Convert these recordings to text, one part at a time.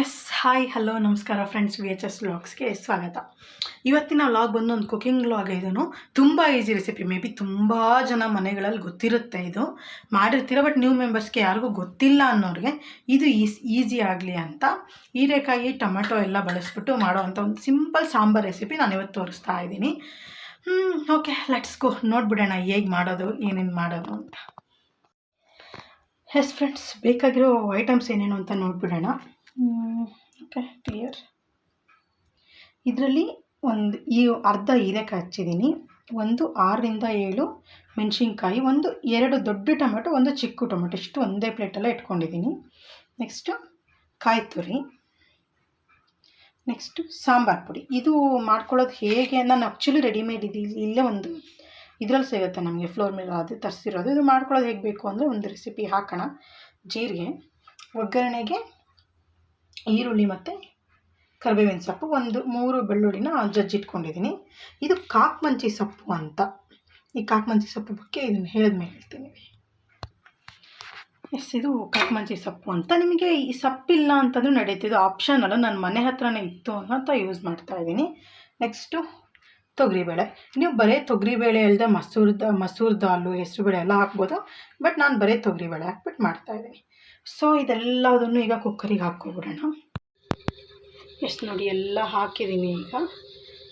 S hi hello ನಮಸ್ಕಾರ friends V H S ವ್ಲಾಗ್ಸ್ಗೆ ಸ್ವಾಗತ. ಇವತ್ತಿನ ವ್ಲಾಗ್ ಬಂದು ಒಂದು ಕುಕಿಂಗ್ ವ್ಲಾಗ್ ಇದನ್ನು ತುಂಬ ಈಸಿ ರೆಸಿಪಿ ಮೇ ಬಿ ತುಂಬ ಜನ ಮನೆಗಳಲ್ಲಿ ಗೊತ್ತಿರುತ್ತೆ ಇದು. ಮಾಡಿರ್ತೀರ ಬಟ್ ನ್ಯೂ ಮೆಂಬರ್ಸ್ಗೆ ಯಾರಿಗೂ ಗೊತ್ತಿಲ್ಲ ಅನ್ನೋರಿಗೆ ಇದು ಈಸ್ ಈಸಿ ಆಗಲಿ ಅಂತ. ಹೀರೆಕಾಯಿ, ಟೊಮೆಟೊ ಎಲ್ಲ ಬಳಸ್ಬಿಟ್ಟು ಮಾಡೋವಂಥ ಒಂದು ಸಿಂಪಲ್ ಸಾಂಬಾರ್ ರೆಸಿಪಿ ನಾನು ಇವತ್ತು ತೋರಿಸ್ತಾ ಇದ್ದೀನಿ. ಓಕೆ ಲೆಟ್ಸ್ ಗೋ ನೋಡ್ಬಿಡೋಣ ಹೇಗೆ ಮಾಡೋದು, ಏನೇನು ಮಾಡೋದು ಅಂತ. ಎಸ್ ಫ್ರೆಂಡ್ಸ್ ಬೇಕಾಗಿರೋ ಐಟಮ್ಸ್ ಏನೇನು ಅಂತ ನೋಡ್ಬಿಡೋಣ. ಕ್ಲಿಯರ್ ಇದರಲ್ಲಿ ಒಂದು ಈ ಅರ್ಧ ಹೀರೆಕಾಯಿ ಹಚ್ಚಿದ್ದೀನಿ. ಒಂದು ಆರರಿಂದ ಏಳು ಮೆಣಸಿನ್ಕಾಯಿ, ಒಂದು ಎರಡು ದೊಡ್ಡ ಟೊಮೆಟೊ, ಒಂದು ಚಿಕ್ಕ ಟೊಮೆಟೊ, ಇಷ್ಟು ಒಂದೇ ಪ್ಲೇಟಲ್ಲೇ ಇಟ್ಕೊಂಡಿದ್ದೀನಿ. ನೆಕ್ಸ್ಟು ಕಾಯಿ ತುರಿ. ನೆಕ್ಸ್ಟು ಸಾಂಬಾರು ಪುಡಿ. ಇದು ಮಾಡ್ಕೊಳ್ಳೋದು ಹೇಗೆ ನಾನು ಆ್ಯಕ್ಚುಲಿ ರೆಡಿಮೇಡ್ ಇದು ಇಲ್ಲಿ- ಒಂದು ಇದರಲ್ಲಿ ಸಿಗುತ್ತೆ ನಮಗೆ ಫ್ಲೋರ್ ಮೇಲೆ ಅದು ತರಿಸಿರೋದು. ಇದು ಮಾಡ್ಕೊಳ್ಳೋದು ಹೇಗೆ ಬೇಕು ಅಂದರೆ ಒಂದು ರೆಸಿಪಿ ಹಾಕೋಣ. ಜೀರಿಗೆ, ಒಗ್ಗರಣೆಗೆ ಈರುಳ್ಳಿ ಮತ್ತು ಕರಿಬೇವಿನ ಸೊಪ್ಪು, ಒಂದು ಮೂರು ಬೆಳ್ಳುಳ್ಳಿನ ಜಜ್ಜಿಟ್ಕೊಂಡಿದ್ದೀನಿ. ಇದು ಕಾಕ್ಮಂಚಿ ಸೊಪ್ಪು ಅಂತ. ಈ ಕಾಕ್ಮಂಚಿ ಸೊಪ್ಪು ಬಗ್ಗೆ ಇದನ್ನು ಹೇಳಿದ್ಮೇಲೆ ಹೇಳ್ತೀನಿ. ಎಸ್ ಇದು ಕಾಕ್ಮಂಚಿ ಸೊಪ್ಪು ಅಂತ. ನಿಮಗೆ ಈ ಸೊಪ್ಪಿಲ್ಲ ಅಂತಂದ್ರೂ ನಡೀತಿದ್ದು ಅಲ್ಲ. ನನ್ನ ಮನೆ ಹತ್ರನೇ ಇತ್ತು ಅಂತ ಯೂಸ್ ಮಾಡ್ತಾ ಇದ್ದೀನಿ. ನೆಕ್ಸ್ಟು ತೊಗರಿಬೇಳೆ. ನೀವು ಬರೀ ತೊಗರಿಬೇಳೆ ಅಲ್ಲದೆ ಮಸೂರ್ ಮಸೂರ್ ದಾಲು ಹೆಸರುಬೇಳೆ ಎಲ್ಲ ಹಾಕ್ಬೋದು. ಬಟ್ ನಾನು ಬರೀ ತೊಗರಿಬೇಳೆ ಹಾಕ್ಬಿಟ್ಟು ಮಾಡ್ತಾಯಿದ್ದೀನಿ ಸೊ, ಇದೆಲ್ಲದನ್ನು ಈಗ ಕುಕ್ಕರಿಗೆ ಹಾಕ್ಕೊಬಿಡೋಣ. ಎಷ್ಟು ನೋಡಿ, ಎಲ್ಲ ಹಾಕಿದ್ದೀನಿ ಈಗ.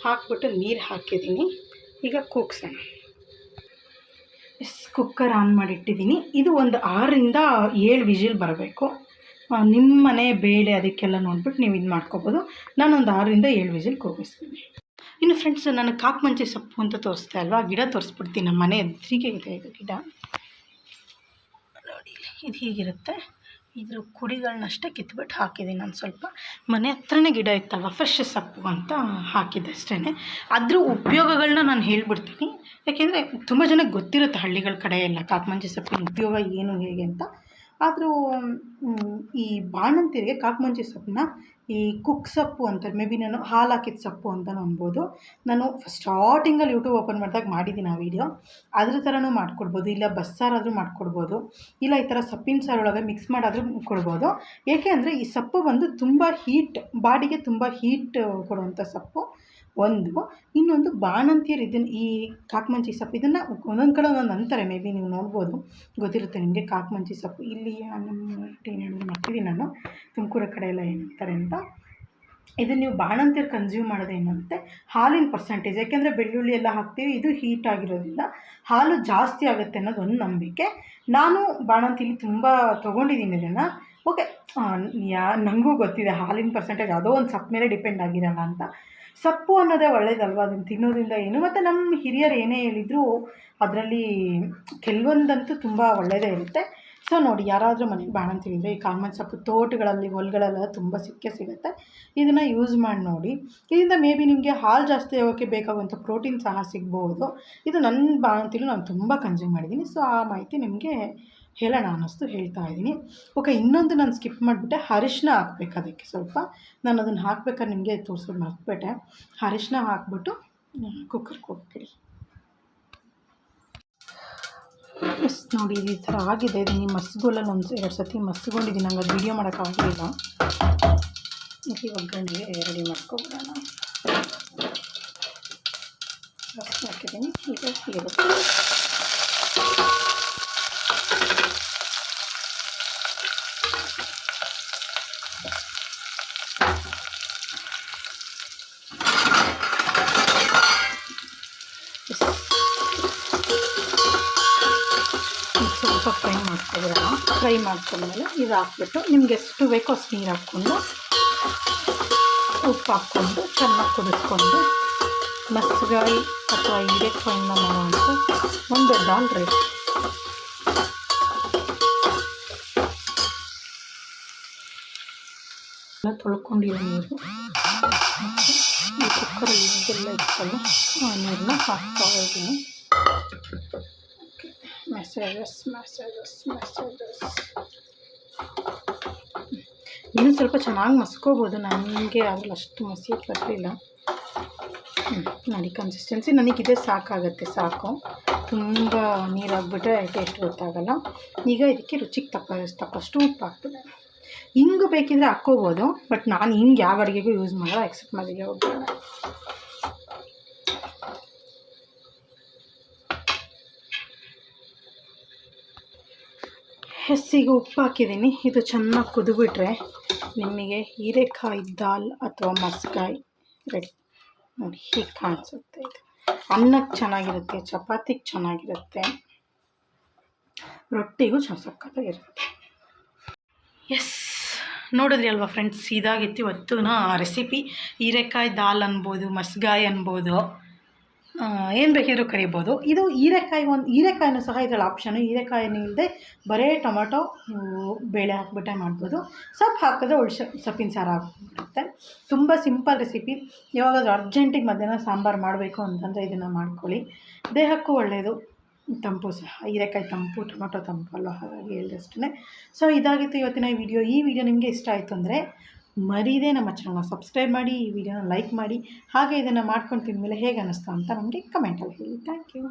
ಹಾಕ್ಬಿಟ್ಟು ನೀರು ಹಾಕಿದ್ದೀನಿ. ಈಗ ಕೂಗ್ಸೋಣ. ಎಸ್ ಕುಕ್ಕರ್ ಆನ್ ಮಾಡಿಟ್ಟಿದ್ದೀನಿ. ಇದು ಒಂದು ಆರರಿಂದ ಏಳು ವಿಜಿಲ್ ಬರಬೇಕು. ನಿಮ್ಮ ಮನೆ ಬೇಳೆ ಅದಕ್ಕೆಲ್ಲ ನೋಡ್ಬಿಟ್ಟು ನೀವು ಇದು ಮಾಡ್ಕೊಬೋದು. ನಾನೊಂದು ಆರರಿಂದ ಏಳು ವಿಜಿಲ್ ಕೂಗಿಸ್ತೀನಿ. ಇನ್ನು ಫ್ರೆಂಡ್ಸ್ ನನಗೆ ಕಾಕ್ಮಂಚಿ ಸೊಪ್ಪು ಅಂತ ತೋರಿಸ್ತಾ ಅಲ್ವಾ? ಗಿಡ ತೋರಿಸ್ಬಿಡ್ತೀನಿ. ನಮ್ಮ ಮನೆ ಎದುರಿಗೆ ಇದೆ ಇದು ಗಿಡ. ನೋಡಿ, ಇದು ಹೀಗಿರುತ್ತೆ. ಇದ್ರ ಕುಡಿಗಳನ್ನಷ್ಟೇ ಕಿತ್ಬಿಟ್ಟು ಹಾಕಿದ್ದೀನಿ ನಾನು ಸ್ವಲ್ಪ. ಮನೆ ಹತ್ರನೇ ಗಿಡ ಇತ್ತಲ್ವ ಫ್ರೆಶ್ ಸೊಪ್ಪು ಅಂತ ಹಾಕಿದ್ದೆ ಅಷ್ಟೇ ಅದ್ರ ಉಪಯೋಗಗಳನ್ನ ನಾನು ಹೇಳ್ಬಿಡ್ತೀನಿ. ಯಾಕೆಂದರೆ ತುಂಬ ಜನಕ್ಕೆ ಗೊತ್ತಿರುತ್ತೆ ಹಳ್ಳಿಗಳ ಕಡೆ ಎಲ್ಲ, ಕಾತ್ಮಂಜಿ ಸೊಪ್ಪಿನ ಉಪಯೋಗ ಏನು ಹೇಗೆ ಅಂತ. ಆದರೂ ಈ ಬಾಣಂತಿರಿಗೆ ಕಾಕಮಂಚಿ ಸೊಪ್ಪನ್ನ, ಈ ಕುಕ್ ಸೊಪ್ಪು ಅಂತಾರೆ. ಮೇ ಬಿ ನಾನು ಹಾಲು ಹಾಕಿದ ಸೊಪ್ಪು ಅಂತ ಅನ್ಬೋದು ನಾನು ಸ್ಟಾರ್ಟಿಂಗಲ್ಲಿ ಯೂಟ್ಯೂಬ್ ಓಪನ್ ಮಾಡಿದಾಗ ಮಾಡಿದ್ದೀನಿ ಆ ವೀಡಿಯೋ ಅದ್ರ ಥರನೂ ಮಾಡಿಕೊಡ್ಬೋದು. ಇಲ್ಲ ಬಸ್ಸಾರಾದರೂ ಮಾಡ್ಕೊಡ್ಬೋದು. ಇಲ್ಲ ಈ ಥರ ಸೊಪ್ಪಿನ ಸಾರೊಳಗೆ ಮಿಕ್ಸ್ ಮಾಡಾದರೂ ಕೊಡ್ಬೋದು. ಏಕೆ ಅಂದರೆ ಈ ಸೊಪ್ಪು ಬಂದು ತುಂಬ ಹೀಟ್ ಬಾಡಿಗೆ ತುಂಬ ಹೀಟ್ ಕೊಡುವಂಥ ಸೊಪ್ಪು. ಒಂದು, ಇನ್ನೊಂದು ಬಾಣಂತಿಯರು ಇದನ್ನು ಈ ಕಾಕ್ಮಂಚಿ ಸೊಪ್ಪು, ಇದನ್ನು ಒಂದೊಂದು ಕಡೆ ಒಂದೊಂದು ಅಂತಾರೆ ಮೇ ಬಿ ನೀವು ನೋಡ್ಬೋದು, ಗೊತ್ತಿರುತ್ತೆ ನಿಮಗೆ ಕಾಕ್ಮಂಚಿ ಸೊಪ್ಪು. ಇಲ್ಲಿ ನಮ್ಮ ಮಾಡ್ತೀವಿ ನಾನು, ತುಮಕೂರು ಕಡೆ ಎಲ್ಲ ಏನಂತಾರೆ ಅಂತ. ಇದನ್ನು ನೀವು ಬಾಣಂತಿಯರು ಕನ್ಸ್ಯೂಮ್ ಮಾಡೋದು ಏನಂತೆ ಹಾಲಿನ ಪರ್ಸೆಂಟೇಜ್ ಯಾಕೆಂದರೆ ಬೆಳ್ಳುಳ್ಳಿ ಎಲ್ಲ ಹಾಕ್ತೀವಿ, ಇದು ಹೀಟ್ ಆಗಿರೋದ್ರಿಂದ ಹಾಲು ಜಾಸ್ತಿ ಆಗುತ್ತೆ ಅನ್ನೋದು ಒಂದು ನಂಬಿಕೆ. ನಾನು ಬಾಣಂತಿಲಿ ತುಂಬ ತೊಗೊಂಡಿದ್ದೀನಿ ಇದನ್ನು. ಓಕೆ ಯಾ ನನಗೂ ಗೊತ್ತಿದೆ, ಹಾಲಿನ ಪರ್ಸೆಂಟೇಜ್ ಯಾವುದೋ ಒಂದು ಸೊಪ್ಪು ಮೇಲೆ ಡಿಪೆಂಡ್ ಆಗಿರಲ್ಲ ಅಂತ. ಸಪ್ಪು ಅನ್ನೋದೇ ಒಳ್ಳೇದಲ್ವ? ಅದನ್ನು ತಿನ್ನೋದ್ರಿಂದ ಏನು? ಮತ್ತು ನಮ್ಮ ಹಿರಿಯರು ಏನೇ ಹೇಳಿದರೂ, ಅದರಲ್ಲಿ ಕೆಲವೊಂದಂತೂ ತುಂಬ ಒಳ್ಳೆಯದೇ ಇರುತ್ತೆ. ಸೊ ನೋಡಿ, ಯಾರಾದರೂ ಮನೆಗೆ ಬಾಣಂತಿದ್ರೆ ಈ ಕಾಮನ್ ಸೊಪ್ಪು ತೋಟಗಳಲ್ಲಿ ಹೊಲಗಳೆಲ್ಲ ತುಂಬ ಸಿಕ್ಕೇ ಸಿಗುತ್ತೆ. ಇದನ್ನು ಯೂಸ್ ಮಾಡಿ ನೋಡಿ. ಇದರಿಂದ ಮೇ ಬಿ ನಿಮಗೆ ಹಾಲು ಜಾಸ್ತಿ ಆಗೋಕ್ಕೆ ಬೇಕಾಗುವಂಥ ಪ್ರೋಟೀನ್ ಸಹ ಸಿಗ್ಬೋದು. ಇದು ನನ್ನ ಬಾಣಂತಿಲು ನಾನು ತುಂಬ ಕನ್ಸ್ಯೂಮ್ ಮಾಡಿದ್ದೀನಿ. ಸೊ ಆ ಮಾಹಿತಿ ನಿಮಗೆ ಹೇಳೋಣ ಅನ್ನಿಸ್ತು ಹೇಳ್ತಾ ಇದ್ದೀನಿ. ಓಕೆ, ಇನ್ನೊಂದು ನಾನು ಸ್ಕಿಪ್ ಮಾಡಿಬಿಟ್ಟೆ. ಅರಿಶಿನ ಹಾಕ್ಬೇಕು ಅದಕ್ಕೆ ಸ್ವಲ್ಪ. ನಾನು ಅದನ್ನು ಹಾಕ್ಬೇಕಾದ್ರೆ ನಿಮಗೆ ತೋರಿಸೋದು ಮರ್ತುಬಿಟ್ಟೆ. ಅರಿಶಿನ ಹಾಕ್ಬಿಟ್ಟು ಕುಕ್ಕರ್ಗೆ ಹೋಗ್ಬಿಡಿ. ನೋಡಿ, ಈ ಥರ ಆಗಿದೆ. ಇದನ್ನು ಮಸ್ಗೋಲಲ್ಲಿ ಒಂದು ಎರಡು ಸತಿ ಮಸ್ಗೊಂಡಿದ್ದೀನಿ ನಂಗೆ ಅದು ವೀಡಿಯೋ ಮಾಡೋಕ್ಕಾಗಲಿಲ್ಲ ಮತ್ತು ಒಗ್ಗರಣೆಗೆ ರೆಡಿ ಮಾಡ್ಕೊಬಿಡೋಣ. ಹಾಕಿದ್ದೀನಿ. ಈಗ ಇರುತ್ತೆ ಇದು ಸ್ವಲ್ಪ ಫ್ರೈ ಮಾಡ್ಕೊಬಿಡೋಣ ಫ್ರೈ ಮಾಡ್ಕೊಂಡ್ಮೇಲೆ ಇದು ಹಾಕ್ಬಿಟ್ಟು ನಿಮ್ಗೆ ಎಷ್ಟು ಬೇಕೋ ಅಷ್ಟು ನೀರು ಹಾಕ್ಕೊಂಡು ಉಪ್ಪು ಹಾಕ್ಕೊಂಡು ಚೆನ್ನಾಗಿ ಕುದಿಸ್ಕೊಂಡು ಮಸ್ಗಾಯಿ ಅಥವಾ ಹೀರೆಕಾಯಿಂದ ಮಾಡುವಂಥ ಒಂದು ದಾಲ್ ರೆಡಿ ಎಲ್ಲ ತೊಳ್ಕೊಂಡಿರೋ ನೀರು ಈ ಕುಕ್ಕರಲ್ಲಿ ಇದೆಲ್ಲ ಇತ್ತಲ್ಲ, ಆ ನೀರನ್ನ ಹಾಕ್ತಾ ಇದ್ದೀನಿ. ಮೆಸೇಜಸ್ ಮೆಸೇಜಸ್ ಮೆಸೇಜಸ್ ಇನ್ನೂ ಸ್ವಲ್ಪ ಚೆನ್ನಾಗಿ ಮಸ್ಕೋಬೋದು. ನನಗೆ ಅದ್ರಲ್ಲಿ ಅಷ್ಟು ಮಸಿಯಕ್ಕೆ ಬರಲಿಲ್ಲ ನೋಡಿ ಕನ್ಸಿಸ್ಟೆನ್ಸಿ ನನಗಿದೆ ಸಾಕಾಗತ್ತೆ, ಸಾಕು. ತುಂಬ ನೀರಾಗ್ಬಿಟ್ರೆ ಟೇಸ್ಟ್ ಗೊತ್ತಾಗಲ್ಲ. ಈಗ ಇದಕ್ಕೆ ರುಚಿಗೆ ತಕ್ಕ, ತಕ್ಕಷ್ಟು ಉಪ್ಪು ಹಾಕ್ಬಿಡೋಣ ಹಿಂಗೆ ಬೇಕಿದ್ರೆ ಹಾಕ್ಕೋಬೋದು, ಬಟ್ ನಾನು ಹಿಂಗೆ ಯಾವ ಅಡುಗೆಗೂ ಯೂಸ್ ಮಾಡಲ್ಲ ಎಕ್ಸೆಪ್ಟ್ ಮಲ್ಲಿಗೆ ಹೆಸ್ಸಿಗೆ ಉಪ್ಪು ಹಾಕಿದ್ದೀನಿ. ಇದು ಚೆನ್ನಾಗಿ ಕುದಿಬಿಟ್ರೆ ನಿಮಗೆ ಹೀರೆಕಾಯಿ ದಾಲ್ ಅಥವಾ ಮಸ್ಕಾಯಿ ರೆಡಿ. ನೋಡಿ ಹೀಗೆ ಕಾಣಿಸುತ್ತೆ ಇದು. ಅನ್ನಕ್ಕೆ ಚೆನ್ನಾಗಿರುತ್ತೆ, ಚಪಾತಿಗೆ ಚೆನ್ನಾಗಿರುತ್ತೆ. ರೊಟ್ಟಿಗೂ ಸಕ್ಕತ್ತಾಗಿರುತ್ತೆ ಎಸ್ ನೋಡಿದ್ರಿ ಅಲ್ವಾ ಫ್ರೆಂಡ್ಸ್ ಇದಾಗಿತ್ತು ಇವತ್ತಿನ ರೆಸಿಪಿ ಹೀರೆಕಾಯಿ ದಾಲ್ ಅನ್ಬೋದು ಮಸ್ಗಾಯಿ ಅನ್ಬೋದು. ಏನು ಬೇಕಿದ್ರು ಕರಿಬೋದು. ಇದು ಹೀರೆಕಾಯಿ ಒಂದು ಹೀರೆಕಾಯಿನೂ ಸಹ ಇದರಲ್ಲಿ ಆಪ್ಷನು ಹೀರೆಕಾಯಿನೂ ಇಲ್ಲದೆ ಬರೇ ಟೊಮೆಟೊ ಬೇಳೆ ಹಾಕ್ಬಿಟ್ಟೆ ಮಾಡ್ಬೋದು. ಸೊಪ್ಪು ಹಾಕಿದ್ರೆ ಉಳ್ಸ ಸೊಪ್ಪಿನ ಸಾರು ಆಗಿಬಿಡುತ್ತೆ. ತುಂಬ ಸಿಂಪಲ್ ರೆಸಿಪಿ ಯಾವಾಗಾದ್ರೂ ಅರ್ಜೆಂಟಿಗೆ ಮಧ್ಯಾಹ್ನ ಸಾಂಬಾರು ಮಾಡಬೇಕು ಅಂತಂದರೆ ಇದನ್ನು ಮಾಡ್ಕೊಳ್ಳಿ. ದೇಹಕ್ಕೂ ಒಳ್ಳೆಯದು ತಂಪು ಸಹ ಹೀರೆಕಾಯಿ ತಂಪು, ಟೊಮೆಟೊ ತಂಪು ಅಲ್ವ? ಹಾಗಾಗಿ ಹೇಳಿದಷ್ಟೇ ಸೊ ಇದಾಗಿತ್ತು ಇವತ್ತಿನ ವಿಡಿಯೋ ಈ ವಿಡಿಯೋ ನಿಮಗೆ ಇಷ್ಟ ಆಯಿತು ಅಂದರೆ ಮರೀದೇ ನಮ್ಮ ಚಾನಲ್ನ ಸಬ್ಸ್ಕ್ರೈಬ್ ಮಾಡಿ, ಈ ವಿಡಿಯೋನ ಲೈಕ್ ಮಾಡಿ, ಹಾಗೆ ಇದನ್ನು ಮಾಡ್ಕೊಂಡು ತಿಂದಮೇಲೆ ಹೇಗೆ ಅನ್ನಿಸ್ತು ಅಂತ ನಮಗೆ ಕಮೆಂಟಲ್ಲಿ ಹೇಳಿ. Thank you